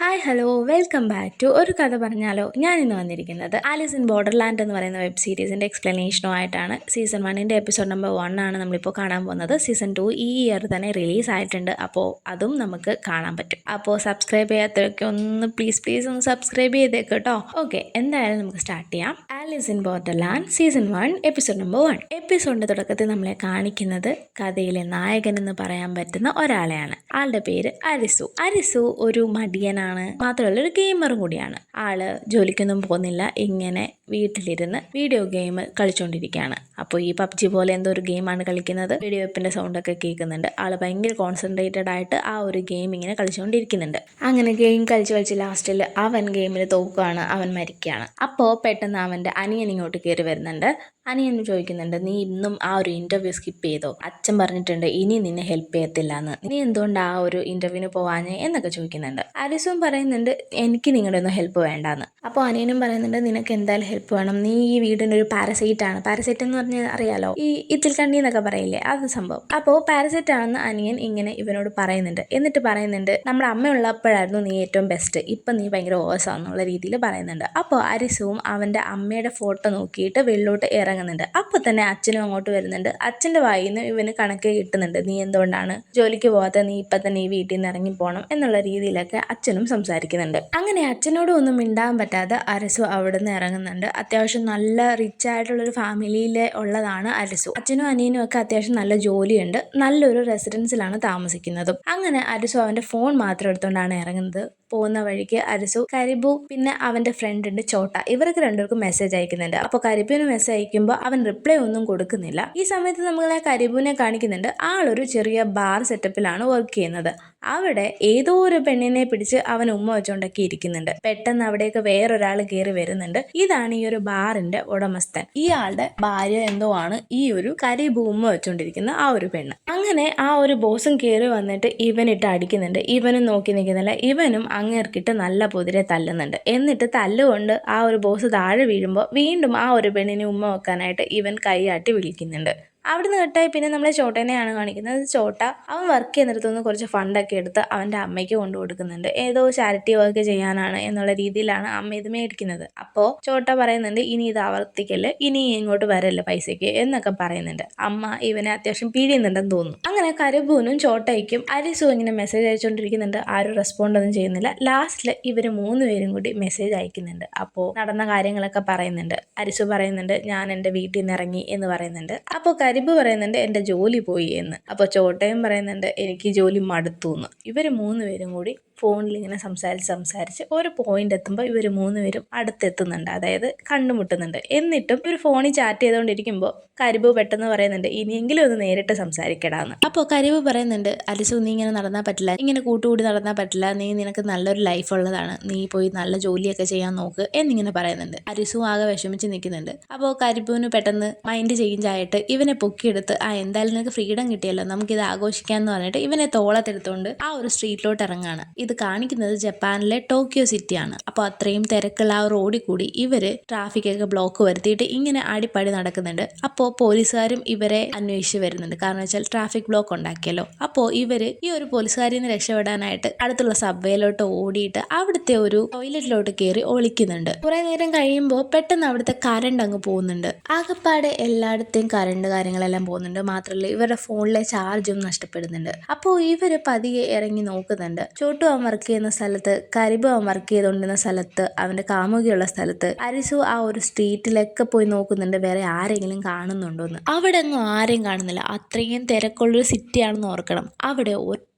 Hi hello welcome back to ഒരു കഥ പറഞ്ഞാലോ. ഞാൻ ഇന്ന് വന്നിരിക്കുന്നത് ആലിസ് ഇൻ ബോർഡർലാൻഡ് എന്ന് പറയുന്ന വെബ് സീരീസിന്റെ എക്സ്പ്ലനേഷനുമായിട്ടാണ് സീസൺ വണ്ണിന്റെ എപ്പിസോഡ് നമ്പർ വൺ ആണ് നമ്മളിപ്പോൾ കാണാൻ പോകുന്നത്. സീസൺ ടു ഈ ഇയർ തന്നെ റിലീസ് ആയിട്ടുണ്ട്. അപ്പോൾ അതും നമുക്ക് കാണാൻ പറ്റും. അപ്പോൾ സബ്സ്ക്രൈബ് ചെയ്യാത്തവരൊക്കെ ഒന്ന് പ്ലീസ് പ്ലീസ് ഒന്ന് സബ്സ്ക്രൈബ് ചെയ്തേക്ക് കേട്ടോ. ഓക്കെ എന്തായാലും നമുക്ക് സ്റ്റാർട്ട് ചെയ്യാം. Alice in Borderland season one episode number one എപ്പിസോഡിന്റെ തുടക്കത്തിൽ നമ്മളെ കാണിക്കുന്നത് കഥയിലെ നായകൻ എന്ന് പറയാൻ പറ്റുന്ന ഒരാളെയാണ്. ആളുടെ പേര് അരിസു. അരിസു ഒരു മടിയനാണ്. മാത്രമല്ല ഒരു ഗെയിമറും കൂടിയാണ്. ആൾ ജോലിക്കൊന്നും പോകുന്നില്ല ഇങ്ങനെ വീട്ടിലിരുന്ന് വീഡിയോ ഗെയിം കളിച്ചുകൊണ്ടിരിക്കുകയാണ് അപ്പോൾ ഈ പബ്ജി പോലെ എന്തോ ഒരു ഗെയിമാണ് കളിക്കുന്നത്. വീഡിയോ വെപ്പിന്റെ സൗണ്ടൊക്കെ കേൾക്കുന്നുണ്ട്. ആൾ ഭയങ്കര കോൺസെൻട്രേറ്റഡ് ആയിട്ട് ആ ഒരു ഗെയിം ഇങ്ങനെ കളിച്ചുകൊണ്ടിരിക്കുന്നുണ്ട് അങ്ങനെ ഗെയിം കളിച്ച് കളിച്ച് ലാസ്റ്റിൽ അവൻ ഗെയിമിൽ തോക്കുകയാണ് അവൻ മരിക്കുകയാണ്. അപ്പോൾ പെട്ടെന്ന് അവന്റെ അനിയൻ ഇങ്ങോട്ട് കയറി വരുന്നുണ്ട്. അനിയൻ ചോദിക്കുന്നുണ്ട് നീ ഇന്നും ആ ഒരു ഇന്റർവ്യൂ സ്കിപ്പ് ചെയ്തോ? അച്ഛൻ പറഞ്ഞിട്ടുണ്ട് ഇനി നിന്നെ ഹെൽപ്പ് ചെയ്യത്തില്ല എന്ന് നീ എന്തുകൊണ്ട് ആ ഒരു ഇന്റർവ്യൂവിന് പോവാഞ്ഞേ? എന്നൊക്കെ ചോദിക്കുന്നുണ്ട്. അരിസും പറയുന്നുണ്ട് എനിക്ക് നിങ്ങളുടെ ഒന്നും ഹെൽപ്പ് വേണ്ടാന്ന്. അപ്പോൾ അനിയനും പറയുന്നുണ്ട് നിനക്ക് എന്തായാലും ഹെൽപ്പ് വേണം. നീ ഈ വീടിന്റെ ഒരു പാരസൈറ്റ് ആണ്. പാരസൈറ്റ് എന്ന് പറഞ്ഞാൽ അറിയാലോ? ഈ ഇത്തിൽ കണ്ണി എന്നൊക്കെ പറയില്ലേ? അത് സംഭവം. അപ്പോൾ പാരസൈറ്റ് ആണെന്ന് അനിയൻ ഇങ്ങനെ ഇവനോട് പറയുന്നുണ്ട്. എന്നിട്ട് പറയുന്നുണ്ട് നമ്മുടെ അമ്മ ഉള്ളപ്പോഴായിരുന്നു നീ ഏറ്റവും ബെസ്റ്റ് ഇപ്പം നീ ഭയങ്കര ഓസാന്നുള്ള രീതിയിൽ പറയുന്നുണ്ട്. അപ്പോൾ അരിസവും അവന്റെ അമ്മയുടെ ഫോട്ടോ നോക്കിയിട്ട് വെള്ളോട്ട് ഇറങ്ങുന്നുണ്ട്. അപ്പോൾ തന്നെ അച്ഛനും അങ്ങോട്ട് വരുന്നുണ്ട്. അച്ഛന്റെ വായിൽ നിന്ന് ഇവന് കണക്ക് കിട്ടുന്നുണ്ട് നീ എന്തുകൊണ്ടാണ് ജോലിക്ക് പോകാത്ത നീ ഇപ്പം തന്നെ ഈ വീട്ടിൽ നിന്ന് ഇറങ്ങി പോകണം എന്നുള്ള രീതിയിലൊക്കെ അച്ഛനും സംസാരിക്കുന്നുണ്ട്. അങ്ങനെ അച്ഛനോടും ഒന്നും മിണ്ടാൻ പറ്റാതെ അരസു അവിടെ നിന്ന് ഇറങ്ങുന്നുണ്ട്. അത്യാവശ്യം നല്ല റിച്ച് ആയിട്ടുള്ളൊരു ഫാമിലിയിൽ ഉള്ളതാണ് അരസു. അച്ഛനും അനിയനും ഒക്കെ അത്യാവശ്യം നല്ല ജോലിയുണ്ട്. നല്ലൊരു റെസിഡൻസിലാണ് താമസിക്കുന്നതും. അങ്ങനെ അരസു അവന്റെ ഫോൺ മാത്രം എടുത്തുകൊണ്ടാണ് ഇറങ്ങുന്നത്. പോകുന്ന വഴിക്ക് അരസു കരിബു പിന്നെ അവന്റെ ഫ്രണ്ട് ഉണ്ട് ചോട്ട. ഇവർക്ക് രണ്ടുപേർക്കും മെസ്സേജ് അയക്കുന്നുണ്ട്. അപ്പോൾ കരിബുവിന് മെസ്സേജ് അയക്കുമ്പോൾ അവൻ റിപ്ലൈ ഒന്നും കൊടുക്കുന്നില്ല. ഈ സമയത്ത് നമ്മളെ കരിബുവിനെ കാണിക്കുന്നുണ്ട്. ആളൊരു ചെറിയ ബാർ സെറ്റപ്പിലാണ് വർക്ക് ചെയ്യുന്നത്. അവിടെ ഏതോ ഒരു പെണ്ണിനെ പിടിച്ച് അവൻ ഉമ്മ വെച്ചുകൊണ്ടൊക്കെ ഇരിക്കുന്നുണ്ട്. പെട്ടെന്ന് അവിടേക്ക് വേറൊരാൾ കയറി വരുന്നുണ്ട്. ഇതാണ് ഈ ഒരു ബാറിന്റെ ഉടമസ്ഥൻ. ഇയാളുടെ ഭാര്യ എന്തോ ആണ് ഈ ഒരു കരിബു ഉമ്മ വെച്ചുകൊണ്ടിരിക്കുന്ന ആ ഒരു പെണ്ണ്. അങ്ങനെ ആ ഒരു ബോസും കയറി വന്നിട്ട് ഇവനിട്ട് അടിക്കുന്നുണ്ട്. ഇവനും നോക്കി നിൽക്കുന്നില്ല ഇവനും അങ്ങേർക്കിട്ട് നല്ല പൊതിരെ തല്ലുന്നുണ്ട്. എന്നിട്ട് തല്ലുകൊണ്ട് ആ ഒരു ബോസ് താഴെ വീഴുമ്പോൾ വീണ്ടും ആ ഒരു പെണ്ണിനെ ഉമ്മ വെക്കാനായിട്ട് ഇവൻ കൈയാട്ടി വിളിക്കുന്നുണ്ട്. അവിടുന്ന് കെട്ടായി പിന്നെ നമ്മളെ ചോട്ടേനെയാണ് കാണിക്കുന്നത്. ചോട്ട അവൻ വർക്ക് ചെയ്യുന്നിടത്തുനിന്ന് കുറച്ച് ഫണ്ടൊക്കെ എടുത്ത് അവന്റെ അമ്മയ്ക്ക് കൊണ്ടു കൊടുക്കുന്നുണ്ട്. ഏതോ ചാരിറ്റി വർക്ക് ചെയ്യാനാണ് എന്നുള്ള രീതിയിലാണ് അമ്മ ഇത് മേടിക്കുന്നത്. അപ്പോൾ ചോട്ട പറയുന്നുണ്ട് ഇനി ഇത് ആവർത്തിക്കൽ ഇനി ഇങ്ങോട്ട് വരല്ല പൈസയ്ക്ക്? എന്നൊക്കെ പറയുന്നുണ്ട്. അമ്മ ഇവനെ അത്യാവശ്യം പീടിയുന്നുണ്ടെന്ന് തോന്നുന്നു. അങ്ങനെ കരബൂനും ചോട്ടയ്ക്കും അരിസും ഇങ്ങനെ മെസ്സേജ് അയച്ചുകൊണ്ടിരിക്കുന്നുണ്ട്. ആരും റെസ്പോണ്ട് ഒന്നും ചെയ്യുന്നില്ല. ലാസ്റ്റിൽ ഇവർ മൂന്ന് പേരും കൂടി മെസ്സേജ് അയക്കുന്നുണ്ട്. അപ്പോൾ നടന്ന കാര്യങ്ങളൊക്കെ പറയുന്നുണ്ട്. അരിസു പറയുന്നുണ്ട് ഞാൻ എന്റെ വീട്ടിൽ നിന്ന് ഇറങ്ങി എന്ന് പറയുന്നുണ്ട്. അപ്പോൾ കരിബ് പറയുന്നുണ്ട് എന്റെ ജോലി പോയി എന്ന്. അപ്പോൾ ചോട്ടയും പറയുന്നുണ്ട് എനിക്ക് ജോലി മടുത്തു എന്ന്. ഇവർ മൂന്ന് പേരും കൂടി ഫോണിൽ ഇങ്ങനെ സംസാരിച്ച് സംസാരിച്ച് ഒരു പോയിന്റ് എത്തുമ്പോൾ ഇവർ മൂന്ന് പേരും അടുത്തെത്തുന്നുണ്ട്. അതായത് കണ്ടുമുട്ടുന്നുണ്ട് എന്നിട്ടും ഇവർ ഫോണിൽ ചാറ്റ് ചെയ്തുകൊണ്ടിരിക്കുമ്പോൾ കരിബ് പെട്ടെന്ന് പറയുന്നുണ്ട് ഇനിയെങ്കിലും ഒന്ന് നേരിട്ട് സംസാരിക്കടാന്ന്. അപ്പോൾ കരിബ് പറയുന്നുണ്ട് അലിസു നീ ഇങ്ങനെ നടന്നാൽ പറ്റില്ല. ഇങ്ങനെ കൂട്ടുകൂടി നടന്നാൽ പറ്റില്ല. നീ നിനക്ക് നല്ലൊരു ലൈഫ് ഉള്ളതാണ്. നീ പോയി നല്ല ജോലിയൊക്കെ ചെയ്യാൻ നോക്ക് എന്നിങ്ങനെ പറയുന്നുണ്ട്. അരിസു ആകെ വിഷമിച്ച് നിൽക്കുന്നുണ്ട്. അപ്പോൾ കരിബുവിന് പെട്ടെന്ന് മൈൻഡ് ചേഞ്ച് ആയിട്ട് ഇവനെ പൊക്കിയെടുത്ത് ആ എന്തായാലും നിനക്ക് ഫ്രീഡം കിട്ടിയല്ലോ. നമുക്കിത് ആഘോഷിക്കാമെന്ന് പറഞ്ഞിട്ട് ഇവനെ തോളത്തെടുത്തുകൊണ്ട് ആ ഒരു സ്ട്രീറ്റിലോട്ട് ഇറങ്ങാണ്. ഇത് കാണിക്കുന്നത് ജപ്പാനിലെ ടോക്കിയോ സിറ്റിയാണ്. അപ്പോൾ അത്രയും തിരക്കുള്ള ആ റോഡിൽ കൂടി ഇവർ ട്രാഫിക്കൊക്കെ ബ്ലോക്ക് വരുത്തിയിട്ട് ഇങ്ങനെ ആടിപ്പാടി നടക്കുന്നുണ്ട്. അപ്പോൾ പോലീസുകാരും ഇവരെ അന്വേഷിച്ച് വരുന്നുണ്ട്. കാരണം വെച്ചാൽ ട്രാഫിക് ബ്ലോക്ക് ഉണ്ടാക്കിയല്ലോ. അപ്പോൾ ഇവർ ഈ ഒരു പോലീസുകാരിൽ നിന്ന് രക്ഷപ്പെടാനായിട്ട് അടുത്തുള്ള സബ്വേയിലോട്ട് ഓടിയിട്ട് അവിടുത്തെ ഒരു ടോയ്ലറ്റിലോട്ട് കയറി ഒളിക്കുന്നുണ്ട്. കുറേ നേരം കഴിയുമ്പോൾ പെട്ടെന്ന് അവിടുത്തെ കറണ്ട് അങ്ങ് പോകുന്നുണ്ട്. ആകപ്പാടെ എല്ലായിടത്തെയും കറണ്ട് കാര്യങ്ങളെല്ലാം പോകുന്നുണ്ട്. മാത്രമല്ല ഇവരുടെ ഫോണിലെ ചാർജും നഷ്ടപ്പെടുന്നുണ്ട്. അപ്പോൾ ഇവർ പതിയെ ഇറങ്ങി നോക്കുന്നുണ്ട്. ചോട്ടു അവൻ വർക്ക് ചെയ്യുന്ന സ്ഥലത്ത് കരിബ് അവൻ വർക്ക് ചെയ്തുകൊണ്ടിരുന്ന സ്ഥലത്ത് അവന്റെ കാമുകിയുള്ള സ്ഥലത്ത്. അരിസു ആ ഒരു സ്ട്രീറ്റിലൊക്കെ പോയി നോക്കുന്നുണ്ട് വേറെ ആരെങ്കിലും കാണുന്നുണ്ടോ എന്ന് അവിടെ ഒന്നും ആരെയും കാണുന്നില്ല. അത്രയും തിരക്കുള്ളൊരു സിറ്റിയാണെന്ന് ഓർക്കണം. അവിടെ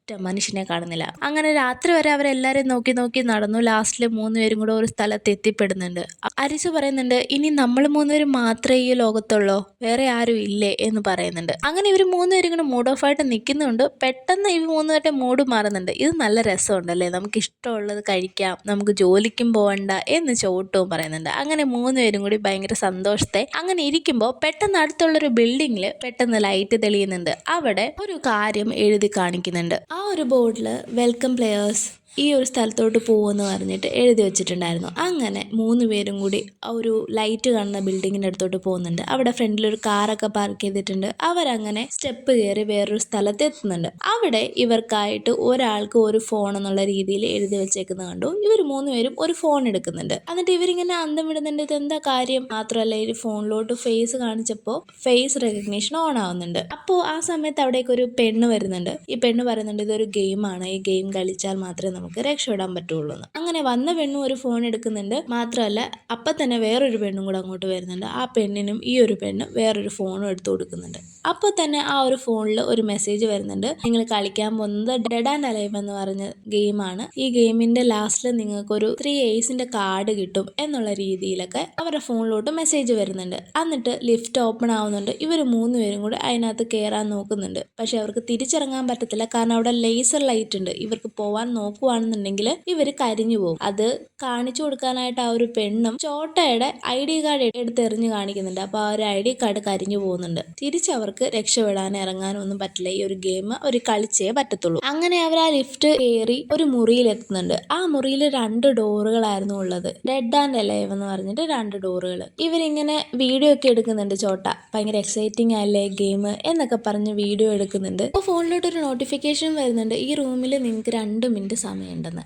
ഒറ്റ മനുഷ്യനെ കാണുന്നില്ല. അങ്ങനെ രാത്രി വരെ അവരെല്ലാവരെയും നോക്കി നോക്കി നടന്നു. ലാസ്റ്റിൽ മൂന്നുപേരും കൂടെ ഒരു സ്ഥലത്ത് എത്തിപ്പെടുന്നുണ്ട്. അരിച്ച് പറയുന്നുണ്ട് ഇനി നമ്മൾ മൂന്നുപേരും മാത്രമേ ഈ ലോകത്തുള്ളൂ? വേറെ ആരും ഇല്ലേ? എന്ന് പറയുന്നുണ്ട്. അങ്ങനെ ഇവർ മൂന്നുപേരും ഇങ്ങനെ മൂഡ് ഓഫ് ആയിട്ട് നിൽക്കുന്നുണ്ട്. പെട്ടെന്ന് ഇവർ മൂന്നുപേരുടെ മൂഡ് മാറുന്നുണ്ട്. ഇത് നല്ല രസമുണ്ടല്ലേ? നമുക്ക് ഇഷ്ടമുള്ളത് കഴിക്കാം. നമുക്ക് ജോലിക്കും പോകണ്ട എന്ന് ചോട്ടവും പറയുന്നുണ്ട്. അങ്ങനെ മൂന്നുപേരും കൂടി ഭയങ്കര സന്തോഷത്തെ അങ്ങനെ ഇരിക്കുമ്പോൾ പെട്ടെന്ന് അടുത്തുള്ളൊരു ബിൽഡിങ്ങിൽ പെട്ടെന്ന് ലൈറ്റ് തെളിയുന്നുണ്ട്. അവിടെ ഒരു കാര്യം എഴുതി കാണിക്കുന്നുണ്ട്. ആ ഒരു ബോർഡിൽ വെൽക്കം പ്ലെയേഴ്സ് ഈ ഒരു സ്ഥലത്തോട്ട് പോകുമെന്ന് പറഞ്ഞിട്ട് എഴുതി വെച്ചിട്ടുണ്ടായിരുന്നു. അങ്ങനെ മൂന്ന് പേരും കൂടി ഒരു ലൈറ്റ് കാണുന്ന ബിൽഡിങ്ങിന്റെ അടുത്തോട്ട് പോകുന്നുണ്ട്. അവിടെ ഫ്രണ്ടിൽ ഒരു കാറൊക്കെ പാർക്ക് ചെയ്തിട്ടുണ്ട്. അവരങ്ങനെ സ്റ്റെപ്പ് കയറി വേറൊരു സ്ഥലത്ത് എത്തുന്നുണ്ട്. അവിടെ ഇവർക്കായിട്ട് ഒരാൾക്ക് ഒരു ഫോൺ എന്നുള്ള രീതിയിൽ എഴുതി വെച്ചേക്കുന്നത് കണ്ടു. ഇവർ മൂന്ന് പേരും ഒരു ഫോൺ എടുക്കുന്നുണ്ട്. എന്നിട്ട് ഇവരിങ്ങനെ അന്തം വിടുന്നുണ്ട്. എന്താ കാര്യം? മാത്രമല്ല ഈ ഫോണിലോട്ട് ഫേസ് കാണിച്ചപ്പോൾ ഫേസ് റെക്കഗ്നീഷൻ ഓൺ ആവുന്നുണ്ട്. അപ്പോൾ ആ സമയത്ത് അവിടേക്ക് ഒരു പെണ്ണ് വരുന്നുണ്ട്. ഈ പെണ്ണ് പറയുന്നുണ്ട് ഇതൊരു ഗെയിമാണ് ഈ ഗെയിം കളിച്ചാൽ മാത്രമേ നമുക്ക് രക്ഷപ്പെടാൻ പറ്റുള്ളൂ എന്ന് അങ്ങനെ വന്ന പെണ്ണും ഒരു ഫോൺ എടുക്കുന്നുണ്ട്. മാത്രമല്ല അപ്പം തന്നെ വേറൊരു പെണ്ണും കൂടെ അങ്ങോട്ട് വരുന്നുണ്ട്. ആ പെണ്ണിനും ഈ ഒരു പെണ്ണ് വേറൊരു ഫോണും എടുത്തു കൊടുക്കുന്നുണ്ട്. അപ്പോൾ തന്നെ ആ ഒരു ഫോണിൽ ഒരു മെസ്സേജ് വരുന്നുണ്ട്. നിങ്ങൾ കളിക്കാൻ പോകുന്നത് ഡെഡ് ആൻഡ് അലൈവ് എന്ന് പറഞ്ഞ ഗെയിമാണ് ഈ ഗെയിമിന്റെ ലാസ്റ്റിൽ നിങ്ങൾക്ക് ഒരു ത്രീ എയ്സിന്റെ കാർഡ് കിട്ടും എന്നുള്ള രീതിയിലൊക്കെ അവരുടെ ഫോണിലോട്ട് മെസ്സേജ് വരുന്നുണ്ട്. എന്നിട്ട് ലിഫ്റ്റ് ഓപ്പൺ ആവുന്നുണ്ട്. ഇവർ മൂന്നുപേരും കൂടി അതിനകത്ത് കയറാൻ നോക്കുന്നുണ്ട്. പക്ഷെ അവർക്ക് തിരിച്ചിറങ്ങാൻ പറ്റത്തില്ല. കാരണം അവിടെ ലേസർ ലൈറ്റ് ഉണ്ട്. ഇവർക്ക് പോവാൻ നോക്കുവാണെന്നുണ്ടെങ്കിൽ ഇവർ കരിഞ്ഞു പോകും. അത് കാണിച്ചു കൊടുക്കാനായിട്ട് ആ ഒരു പെണ്ണും ചോട്ടയുടെ ഐ ഡി കാർഡ് എടുത്തെറിഞ്ഞ് കാണിക്കുന്നുണ്ട്. അപ്പോൾ ആ ഒരു ഐ ഡി കാർഡ് കരിഞ്ഞു പോകുന്നുണ്ട്. തിരിച്ചവർക്ക് രക്ഷപ്പെടാൻ ഇറങ്ങാനും ഒന്നും പറ്റില്ല. ഈ ഒരു ഗെയിം ഒരു കളിച്ചേ പറ്റത്തുള്ളൂ. അങ്ങനെ അവർ ആ ലിഫ്റ്റ് കയറി ഒരു മുറിയിൽ എത്തുന്നുണ്ട് ആ മുറിയിൽ രണ്ട് ഡോറുകളായിരുന്നു ഉള്ളത്. റെഡ് ആൻഡ് എലൈവ് എന്ന് പറഞ്ഞിട്ട് രണ്ട് ഡോറുകൾ ഇവരിങ്ങനെ വീഡിയോ ഒക്കെ എടുക്കുന്നുണ്ട് ചോട്ട. ഭയങ്കര എക്സൈറ്റിംഗ് അല്ലേ ഗെയിം എന്നൊക്കെ പറഞ്ഞ് വീഡിയോ എടുക്കുന്നുണ്ട്. അപ്പോൾ ഫോണിലോട്ട് ഒരു നോട്ടിഫിക്കേഷൻ വരുന്നുണ്ട്. ഈ റൂമിൽ നിങ്ങൾക്ക് രണ്ട് മിനിറ്റ് സമയമുണ്ടെന്ന്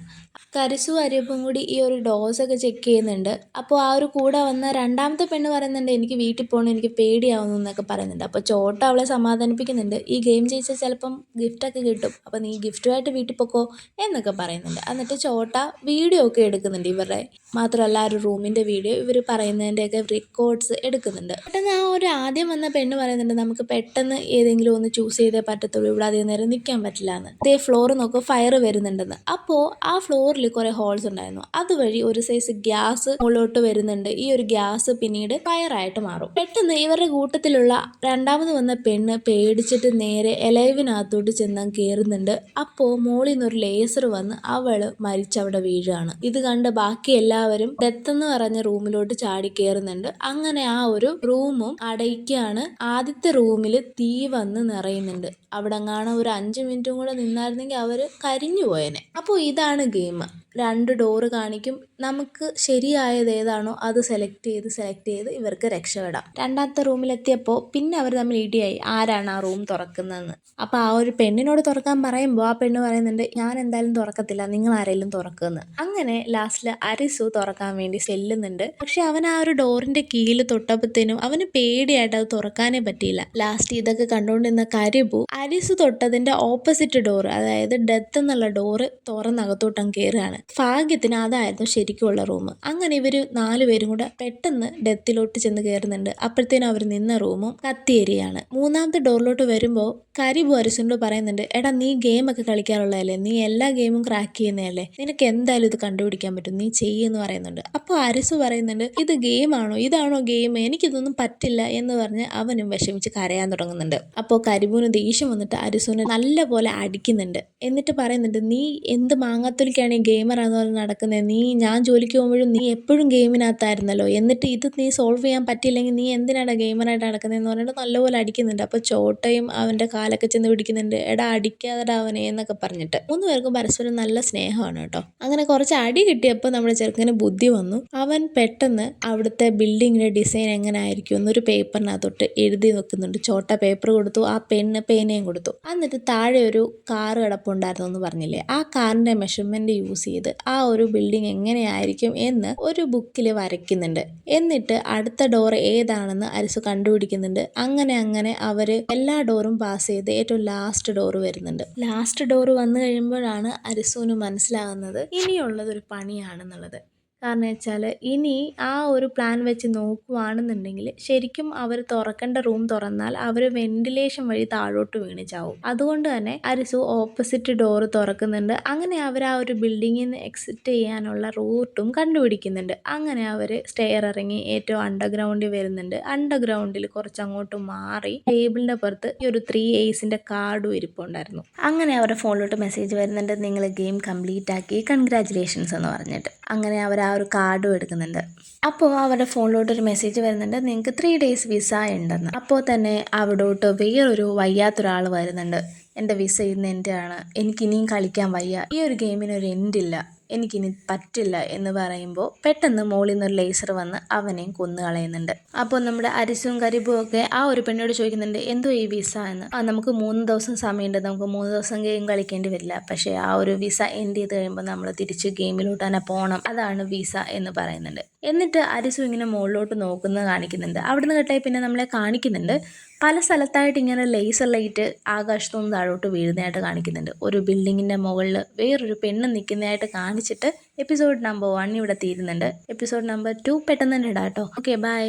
കരിസു അരിയപ്പും കൂടി ഈ ഒരു ഡോസ് ഒക്കെ ചെക്ക് ചെയ്യുന്നുണ്ട്. അപ്പോൾ ആ ഒരു കൂടെ വന്ന രണ്ടാമത്തെ പെണ്ണ് പറയുന്നുണ്ട് എനിക്ക് വീട്ടിൽ പോകണം എനിക്ക് പേടിയാവുന്നു എന്നൊക്കെ പറയുന്നുണ്ട്. അപ്പോൾ ചോട്ട അവളെ സമാധാനിപ്പിക്കുന്നുണ്ട്. ഈ ഗെയിം ജയിച്ചാൽ ചിലപ്പം ഗിഫ്റ്റൊക്കെ കിട്ടും. അപ്പോൾ നീ ഗിഫ്റ്റുമായിട്ട് വീട്ടിൽ പൊക്കോ എന്നൊക്കെ പറയുന്നുണ്ട്. എന്നിട്ട് ചോട്ട വീഡിയോ ഒക്കെ എടുക്കുന്നുണ്ട് ഇവരുടെ. മാത്രമല്ല ആ ഒരു റൂമിന്റെ വീഡിയോ ഇവർ പറയുന്നതിന്റെയൊക്കെ റെക്കോർഡ്സ് എടുക്കുന്നുണ്ട്. പെട്ടെന്ന് ആ ഒരു ആദ്യം വന്ന പെണ്ണ് പറയുന്നുണ്ട് നമുക്ക് പെട്ടെന്ന് ഏതെങ്കിലും ഒന്ന് ചൂസ് ചെയ്തേ പറ്റത്തുള്ളൂ. ഇവിടെ അധികം നേരം നിൽക്കാൻ പറ്റില്ല എന്ന് അതേ ഫ്ലോർ നോക്കുക ഫയർ വരുന്നുണ്ടെന്ന്. അപ്പോൾ ആ ഫ്ലോറിൽ കുറേ ഹോൾസ് ഉണ്ടായിരുന്നു. അതുവഴി ഒരു സൈസ് ഗ്യാസ് മുകളിലോട്ട് വരുന്നുണ്ട്. ഈ ഒരു ഗ്യാസ് പിന്നീട് ഫയറായിട്ട് മാറും. പെട്ടെന്ന് ഇവരുടെ കൂട്ടത്തിലുള്ള രണ്ടാമത് വന്ന പെണ്ണ് പേടിച്ചിട്ട് നേരെ എലൈവിനകത്തോട്ട് ചെന്നാൻ കയറുന്നുണ്ട് അപ്പോൾ മോളിൽ നിന്നൊരു ലേസർ വന്ന് അവൾ മരിച്ചവിടെ വീഴുകയാണ് ഇത് കണ്ട് ബാക്കി എല്ലാവരും ഡെത്ത് എന്ന് പറഞ്ഞ റൂമിലോട്ട് ചാടി കയറുന്നുണ്ട് അങ്ങനെ ആ ഒരു റൂമും അടയ്ക്കാണ് ആദ്യത്തെ റൂമിൽ തീ വന്ന് നിറയുന്നുണ്ട്. അവിടെ കാണാൻ ഒരു അഞ്ച് മിനിറ്റും കൂടെ നിന്നായിരുന്നെങ്കിൽ അവർ കരിഞ്ഞു പോയനെ. അപ്പോൾ ഇതാണ് ഗെയിം. രണ്ട് ഡോറ് കാണിക്കും. നമുക്ക് ശരിയായത് ഏതാണോ അത് സെലക്ട് ചെയ്ത് സെലക്ട് ചെയ്ത് ഇവർക്ക് രക്ഷപ്പെടാം. രണ്ടാമത്തെ റൂമിലെത്തിയപ്പോൾ പിന്നെ അവർ തമ്മിൽ ഇടിയായി. ആരാണ് ആ റൂം തുറക്കുന്നതെന്ന്. അപ്പോൾ ആ ഒരു പെണ്ണിനോട് തുറക്കാൻ പറയുമ്പോൾ ആ പെണ്ണ് പറയുന്നുണ്ട് ഞാൻ എന്തായാലും തുറക്കത്തില്ല. നിങ്ങൾ ആരെങ്കിലും തുറക്കുമെന്ന്. അങ്ങനെ ലാസ്റ്റിൽ അരിസു തുറക്കാൻ വേണ്ടി ചെല്ലുന്നുണ്ട്. പക്ഷെ അവൻ ആ ഒരു ഡോറിന്റെ കീഴിൽ തൊട്ടപ്പോഴത്തേനും അവന് പേടിയായിട്ട് അത് തുറക്കാനേ പറ്റിയില്ല. ലാസ്റ്റ് ഇതൊക്കെ കണ്ടുകൊണ്ടിരുന്ന കരിബു അരിസു തൊട്ടതിന്റെ ഓപ്പോസിറ്റ് ഡോർ അതായത് ഡെത്ത് എന്നുള്ള ഡോറ് തുറന്നകത്തോട്ടം കയറുകയാണ് ഭാഗ്യത്തിന് അതായിരുന്നു ശരിക്കുമുള്ള റൂം. അങ്ങനെ ഇവർ നാലുപേരും കൂടെ പെട്ടെന്ന് ഡെത്തിലോട്ട് ചെന്ന് കയറുന്നുണ്ട് അപ്പോഴത്തേനും അവർ നിന്ന റൂമും കത്തിയേരിയാണ്. മൂന്നാമത്തെ ഡോറിലോട്ട് വരുമ്പോൾ കരിബു അരിസിനോട് പറയുന്നുണ്ട് എടാ നീ ഗെയിമൊക്കെ കളിക്കാറുള്ളതല്ലേ? നീ എല്ലാ ഗെയിമും ക്രാക്ക് ചെയ്യുന്നതല്ലേ? നിനക്ക് എന്തായാലും ഇത് കണ്ടുപിടിക്കാൻ പറ്റും. നീ ചെയ്യുമെന്ന് പറയുന്നുണ്ട്. അപ്പോൾ അരിസു പറയുന്നുണ്ട് ഇത് ഗെയിമാണോ? ഇതാണോ ഗെയിം? എനിക്കിതൊന്നും പറ്റില്ല എന്ന് പറഞ്ഞ് അവനും വിഷമിച്ച് കരയാൻ തുടങ്ങുന്നുണ്ട്. അപ്പോൾ കരിബുവിന് ദേഷ്യം വന്നിട്ട് അരിസുവിനെ നല്ലപോലെ അടിക്കുന്നുണ്ട്. എന്നിട്ട് പറയുന്നുണ്ട് നീ എന്ത് മാങ്ങാത്തൊലിക്കാണ് ഈ ഗെയിമറാന്ന് പറഞ്ഞ് നടക്കുന്നത് നീ ഞാൻ ജോലിക്ക് പോകുമ്പോഴും നീ എപ്പോഴും ഗെയിമിനകത്തായിരുന്നല്ലോ. എന്നിട്ട് ഇത് നീ സോൾവ് ചെയ്യാൻ പറ്റിയില്ലെങ്കിൽ നീ എന്തിനാണ് ഗെയിമറായിട്ട് നടക്കുന്നതെന്ന് പറഞ്ഞിട്ട് നല്ലപോലെ അടിക്കുന്നുണ്ട്. അപ്പോൾ ചോട്ടയും അവന്റെ കാലൊക്കെ ചെന്ന് പിടിക്കുന്നുണ്ട്. എടാ അടിക്കാതെടാ അവനെ എന്നൊക്കെ പറഞ്ഞിട്ട്. മൂന്ന് പേർക്കും പരസ്പരം നല്ല സ്നേഹമാണ് കേട്ടോ. അങ്ങനെ കുറച്ച് അടി കിട്ടിയപ്പോൾ നമ്മുടെ ചെറുക്കന് ബുദ്ധി വന്നു. അവൻ പെട്ടെന്ന് അവിടുത്തെ ബിൽഡിങ്ങിന്റെ ഡിസൈൻ എങ്ങനെ ആയിരിക്കും എന്നൊരു പേപ്പറിനകത്തോട്ട് എഴുതി വെക്കുന്നുണ്ട്. ചോട്ട പേപ്പർ കൊടുത്തു ആ പെണ്ണ് പേനയും കൊടുത്തു. എന്നിട്ട് താഴെ ഒരു കാറ് കിടപ്പുണ്ടായിരുന്നു എന്ന് പറഞ്ഞില്ലേ? ആ കാറിന്റെ മെഷർമെന്റ് യൂസ് ചെയ്ത് ആ ഒരു ബിൽഡിംഗ് എങ്ങനെയായിരിക്കും എന്ന് ഒരു ബുക്കിൽ വരയ്ക്കുന്നുണ്ട്. എന്നിട്ട് അടുത്ത ഡോർ ഏതാണെന്ന് അരിസു കണ്ടുപിടിക്കുന്നുണ്ട്. അങ്ങനെ അങ്ങനെ അവർ എല്ലാ ഡോറും പാസ് ചെയ്ത് ഏറ്റവും ലാസ്റ്റ് ഡോർ വരുന്നുണ്ട്. ലാസ്റ്റ് ഡോർ വന്നു കഴിയുമ്പോഴാണ് അരിസുവിന് മനസ്സിലാകുന്നത് ഇനിയുള്ളത് ഒരു പണിയാണെന്നുള്ളത്. കാരണം വെച്ചാൽ ഇനി ആ ഒരു പ്ലാൻ വെച്ച് നോക്കുവാണെന്നുണ്ടെങ്കിൽ ശരിക്കും അവർ തുറക്കേണ്ട റൂം തുറന്നാൽ അവർ വെന്റിലേഷൻ വഴി താഴോട്ട് വീണ് ചാവും. അതുകൊണ്ട് തന്നെ അരിസു ഓപ്പോസിറ്റ് ഡോർ തുറക്കുന്നുണ്ട്. അങ്ങനെ അവർ ആ ഒരു ബിൽഡിങ്ങിൽ നിന്ന് എക്സിറ്റ് ചെയ്യാനുള്ള റൂട്ടും കണ്ടുപിടിക്കുന്നുണ്ട്. അങ്ങനെ അവർ സ്റ്റെയർ ഇറങ്ങി ഏറ്റവും അണ്ടർഗ്രൗണ്ടിൽ വരുന്നുണ്ട്. അണ്ടർഗ്രൗണ്ടിൽ കുറച്ച് അങ്ങോട്ട് മാറി ടേബിളിന്റെ പുറത്ത് ഈ ഒരു ത്രീ എയ്സിന്റെ കാർഡും ഇരിപ്പുണ്ടായിരുന്നു അങ്ങനെ അവരുടെ ഫോണിലോട്ട് മെസ്സേജ് വരുന്നുണ്ട്. നിങ്ങൾ ഗെയിം കംപ്ലീറ്റ് ആക്കി. കൺഗ്രാചുലേഷൻസ് എന്ന് പറഞ്ഞിട്ട്. അങ്ങനെ അവർ ആ ഒരു കാർഡും എടുക്കുന്നുണ്ട്. അപ്പോൾ അവരുടെ ഫോണിലോട്ട് ഒരു മെസ്സേജ് വരുന്നുണ്ട്. നിങ്ങൾക്ക് ത്രീ ഡേയ്സ് വിസ ഉണ്ടെന്ന്. അപ്പോൾ തന്നെ അവിടോട്ട് വേറൊരു വയ്യാത്തൊരാൾ വരുന്നുണ്ട്. എന്റെ വിസ ഇന്ന് എന്റെ ആണ്. എനിക്കിനിയും കളിക്കാൻ വയ്യ. ഈ ഒരു ഗെയിമിന് ഒരു എൻഡില്ല എനിക്കിനി പറ്റില്ല എന്ന് പറയുമ്പോൾ പെട്ടെന്ന് മോളിൽ നിന്നൊരു ലേസർ വന്ന് അവനെയും കൊന്നു കളയുന്നുണ്ട്. അപ്പോൾ നമ്മുടെ അരിസും കരിബും ഒക്കെ ആ ഒരു പെണ്ണോട് ചോദിക്കുന്നുണ്ട് എന്തോ ഈ വിസ എന്ന്? ആ നമുക്ക് മൂന്ന് ദിവസം സമയമുണ്ട്. നമുക്ക് മൂന്ന് ദിവസം ഗെയിം കളിക്കേണ്ടി വരില്ല. പക്ഷേ ആ ഒരു വിസ എൻഡ് ചെയ്ത് കഴിയുമ്പോൾ നമ്മൾ തിരിച്ച് ഗെയിമിലോട്ട് തന്നെ പോകണം അതാണ് വിസ എന്ന് പറയുന്നുണ്ട്. എന്നിട്ട് അരിസു ഇങ്ങനെ മുകളിലോട്ട് നോക്കുന്നത് കാണിക്കുന്നുണ്ട്. അവിടുന്ന് കേട്ടായി പിന്നെ നമ്മളെ കാണിക്കുന്നുണ്ട്. പല സ്ഥലത്തായിട്ട് ഇങ്ങനെ ലേസർ ലൈറ്റ് ആകാശത്തുനിന്ന് താഴോട്ട് വീഴുന്നതായിട്ട് കാണിക്കുന്നുണ്ട്. ഒരു ബിൽഡിങ്ങിന്റെ മുകളിൽ വേറൊരു പെണ്ണ് നിൽക്കുന്നതായിട്ട് കാണിച്ചിട്ട് എപ്പിസോഡ് നമ്പർ വൺ ഇവിടെ തീരുന്നുണ്ട്. എപ്പിസോഡ് നമ്പർ ടു പെട്ടെന്ന് തന്നെ ഇടാം കേട്ടോ ഓക്കെ ബൈ